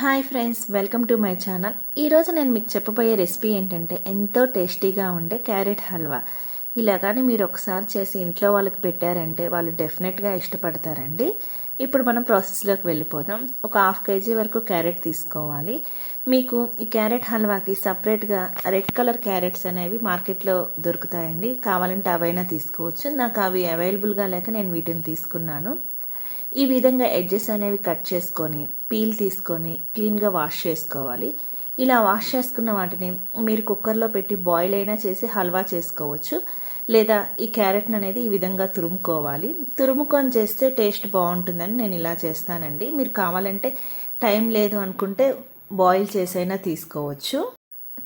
Hi friends welcome to my channel. ఈరోజు నేను మీకు చెప్పబోయే రెసిపీ ఏంటంటే ఎంతో టేస్టీగా ఉండే క్యారెట్ హల్వా. ఇలా కానీ మీరు ఒకసారి చేసి ఇంట్లో వాళ్ళకి పెట్టారంటే వాళ్ళు డెఫినెట్గా ఇష్టపడతారండి. ఇప్పుడు మనం ప్రాసెస్లోకి వెళ్ళిపోదాం. ఒక హాఫ్ కేజీ వరకు క్యారెట్ తీసుకోవాలి. మీకు ఈ క్యారెట్ హల్వాకి సపరేట్గా రెడ్ కలర్ క్యారెట్స్ అనేవి మార్కెట్లో దొరుకుతాయండి. కావాలంటే అవైనా తీసుకోవచ్చు. నాకు అవి అవైలబుల్గా లేక నేను వీటిని తీసుకున్నాను. ఈ విధంగా ఎడ్జెస్ అనేవి కట్ చేసుకొని పీల్ తీసుకొని క్లీన్గా వాష్ చేసుకోవాలి. ఇలా వాష్ చేసుకున్న వాటిని మీరు కుక్కర్లో పెట్టి బాయిల్ అయినా చేసి హల్వా చేసుకోవచ్చు. లేదా ఈ క్యారెట్ని అనేది ఈ విధంగా తురుముకోవాలి. తురుముకొని చేస్తే టేస్ట్ బాగుంటుందని నేను ఇలా చేస్తానండి. మీరు కావాలంటే టైం లేదు అనుకుంటే బాయిల్ చేసైనా తీసుకోవచ్చు.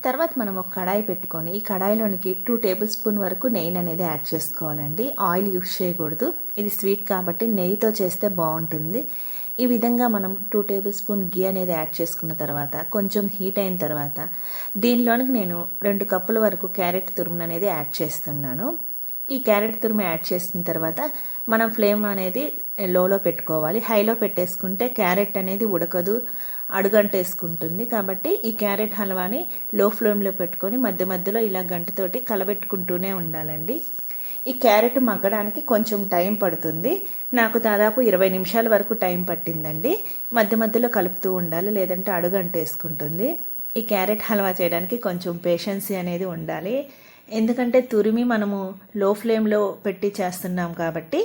తర్వాత మనం ఒక కడాయి పెట్టుకొని ఈ కడాయిలోనికి టూ టేబుల్ స్పూన్ వరకు నెయ్యి అనేది యాడ్ చేసుకోవాలండి. ఆయిల్ యూస్ చేయకూడదు. ఇది స్వీట్ కాబట్టి నెయ్యితో చేస్తే బాగుంటుంది. ఈ విధంగా మనం టూ టేబుల్ స్పూన్ గీ అనేది యాడ్ చేసుకున్న తర్వాత కొంచెం హీట్ అయిన తర్వాత దీనిలోనికి నేను రెండు కప్పుల వరకు క్యారెట్ తురుము అనేది యాడ్ చేస్తున్నాను. ఈ క్యారెట్ తురుము యాడ్ చేసిన తర్వాత మనం ఫ్లేమ్ అనేది లోలో పెట్టుకోవాలి. హైలో పెట్టేసుకుంటే క్యారెట్ అనేది ఉడకదు. అడుగంటేసుకుంటుంది. కాబట్టి ఈ క్యారెట్ హల్వాని లో ఫ్లేమ్లో పెట్టుకొని మధ్య మధ్యలో ఇలా గంటతోటి కలబెట్టుకుంటూనే ఉండాలండి. ఈ క్యారెట్ మగ్గడానికి కొంచెం టైం పడుతుంది. నాకు దాదాపు ఇరవై నిమిషాల వరకు టైం పట్టిందండి. మధ్య మధ్యలో కలుపుతూ ఉండాలి లేదంటే అడుగంటేసుకుంటుంది. ఈ క్యారెట్ హల్వా చేయడానికి కొంచెం పేషెన్సీ అనేది ఉండాలి. ఎందుకంటే తురిమి మనము లో ఫ్లేమ్లో పెట్టి చేస్తున్నాం కాబట్టి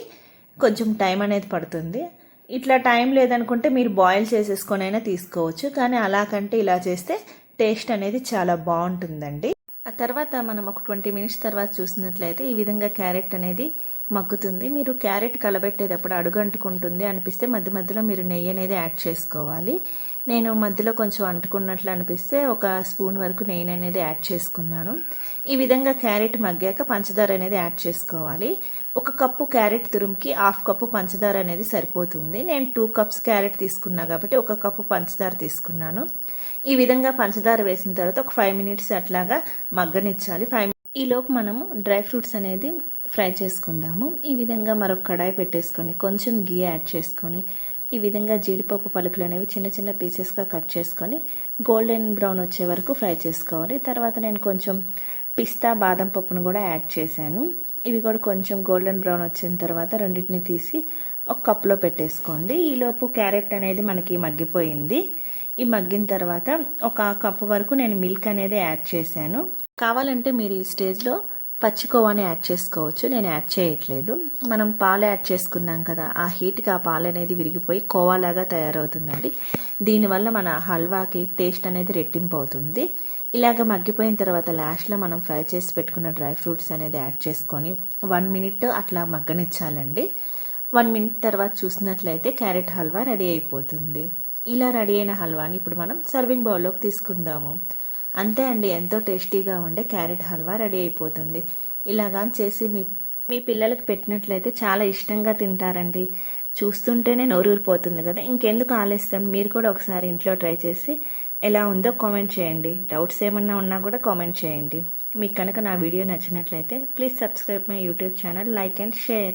కొంచెం టైం అనేది పడుతుంది. ఇట్లా టైం లేదనుకుంటే మీరు బాయిల్ చేసేసుకొని అయినా తీసుకోవచ్చు కానీ అలా కంటే ఇలా చేస్తే టేస్ట్ అనేది చాలా బాగుంటుందండి. ఆ తర్వాత మనం ఒక ట్వంటీ మినిట్స్ తర్వాత చూసినట్లయితే ఈ విధంగా క్యారెట్ అనేది మగ్గుతుంది. మీరు క్యారెట్ కలబెట్టేటప్పుడు అడుగంటుకుంటుంది అనిపిస్తే మధ్య మధ్యలో మీరు నెయ్యి అనేది యాడ్ చేసుకోవాలి. నేను మధ్యలో కొంచెం అంటుకున్నట్లు అనిపిస్తే ఒక స్పూన్ వరకు నెయ్యి అనేది యాడ్ చేసుకున్నాను. ఈ విధంగా క్యారెట్ మగ్గాక పంచదార అనేది యాడ్ చేసుకోవాలి. ఒక కప్పు క్యారెట్ తురుముకి హాఫ్ కప్పు పంచదార అనేది సరిపోతుంది. నేను టూ కప్స్ క్యారెట్ తీసుకున్నా కాబట్టి ఒక కప్పు పంచదార తీసుకున్నాను. ఈ విధంగా పంచదార వేసిన తర్వాత ఒక ఫైవ్ మినిట్స్ అట్లాగా మగ్గనిచ్చాలి. ఫైవ్ ఈలోపు మనము డ్రై ఫ్రూట్స్ అనేది ఫ్రై చేసుకుందాము. ఈ విధంగా మరొక కడాయి పెట్టేసుకొని కొంచెం గీ యాడ్ చేసుకొని ఈ విధంగా జీడిపప్పు పలుకులు అనేవి చిన్న చిన్న పీసెస్గా కట్ చేసుకొని గోల్డెన్ బ్రౌన్ వచ్చే వరకు ఫ్రై చేసుకోవాలి. తర్వాత నేను కొంచెం పిస్తా బాదం పప్పును కూడా యాడ్ చేశాను. ఇవి కూడా కొంచెం గోల్డెన్ బ్రౌన్ వచ్చిన తర్వాత రెండింటిని తీసి ఒక కప్లో పెట్టేసుకోండి. ఈలోపు క్యారెట్ అనేది మనకి మగ్గిపోయింది. ఈ మగ్గిన తర్వాత ఒక కప్పు వరకు నేను మిల్క్ అనేది యాడ్ చేశాను. కావాలంటే మీరు ఈ స్టేజ్లో పచ్చికోవాని యాడ్ చేసుకోవచ్చు. నేను యాడ్ చేయట్లేదు. మనం పాలు యాడ్ చేసుకున్నాం కదా ఆ హీట్కి ఆ పాలు అనేది విరిగిపోయి కోవాలాగా తయారవుతుందండి. దీనివల్ల మన హల్వాకి టేస్ట్ అనేది రెట్టింపు అవుతుంది. ఇలాగ మగ్గిపోయిన తర్వాత లాస్ట్లో మనం ఫ్రై చేసి పెట్టుకున్న డ్రై ఫ్రూట్స్ అనేది యాడ్ చేసుకొని వన్ మినిట్ అట్లా మగ్గనిచ్చాలండి. వన్ మినిట్ తర్వాత చూసినట్లయితే క్యారెట్ హల్వా రెడీ అయిపోతుంది. ఇలా రెడీ అయిన హల్వాని ఇప్పుడు మనం సర్వింగ్ బౌల్లోకి తీసుకుందాము. అంతే అండి ఎంతో టేస్టీగా ఉండే క్యారెట్ హల్వా రెడీ అయిపోతుంది. ఇలాగా చేసి మీ మీ పిల్లలకి పెట్టినట్లయితే చాలా ఇష్టంగా తింటారండి. చూస్తుంటేనే నోరూరిపోతుంది కదా. ఇంకెందుకు ఆలస్యం? మీరు కూడా ఒకసారి ఇంట్లో ట్రై చేసి ఎలా ఉందో కామెంట్ చేయండి. డౌట్స్ ఏమన్నా ఉన్నా కూడా కామెంట్ చేయండి. మీకు కనుక నా వీడియో నచ్చినట్లయితే please subscribe my YouTube channel like and share